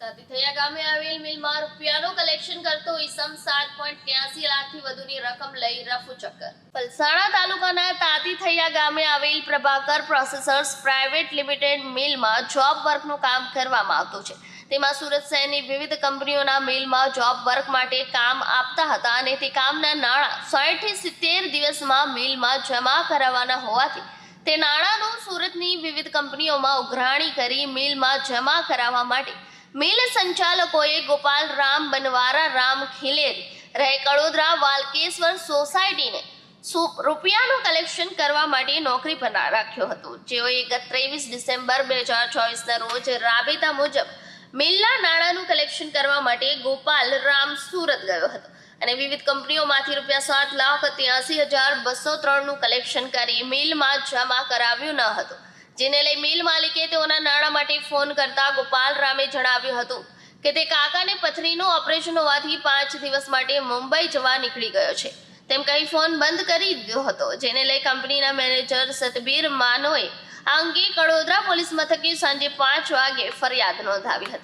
તાતીથૈયા ગામે આવેલ મિલમાં રૂપિયાનું કલેક્શન કરતો ઈસમ સાત પોઈન્ટ ત્યાસી લાખથી વધુની રકમ લઈ રફુ ચક્કર. પલસાણા તાલુકાના તાતીથૈયા ગામે આવેલ પ્રભાકર પ્રોસેસર્સ પ્રાઇવેટ લિમિટેડ મિલમાં જોબ વર્કનું કામ કરવામાં આવતું છે. તેમાં સુરત શહેરની વિવિધ કંપનીઓના મિલમાં જોબ વર્ક માટે કામ આપતા હતા અને તે કામના નાણાં સાઠથી સિત્તેર દિવસમાં મિલમાં જમા કરાવવાના હોવાથી તે નાણાંનું સુરતની વિવિધ કંપનીઓમાં ઉઘરાણી કરી મિલમાં જમા કરાવવા માટે મિલ સંચાલકોએ ગોપાલ રામ બનવારા રામ ખીલેર, રહે કડોદરા વાલકેશ્વર સોસાયટીને રૂપિયાનું કલેક્શન કરવા માટે નોકરી પર રાખ્યો હતો. જેઓએ ગત ત્રેવીસ ડિસેમ્બર બે હજાર ચોવીસના રોજ રાબેતા મુજબ મિલના નાણાંનું કલેક્શન કરવા માટે ગોપાલ રામ સુરત ગયો હતો અને વિવિધ કંપનીઓમાંથી રૂપિયા સાત લાખ ત્યાસી હજાર બસો ત્રણનું કલેક્શન કરી મિલમાં જમા કરાવ્યું ન હતું. જેને લઈ મિલ માલિકે તેઓના નાણાં માટે ફોન કરતા ગોપાલ રામે જણાવ્યું હતું કે તે કાકાને પથરીનું ઓપરેશન હોવાથી પાંચ દિવસ માટે મુંબઈ જવા નીકળી ગયો છે. તેમ કહી ફોન બંધ કરી દીધો હતો, જેને લઈ કંપનીના મેનેજર સતબીર માનોએ આ અંગે કડોદરા પોલીસ મથકે સાંજે પાંચ વાગે ફરિયાદ નોંધાવી હતી.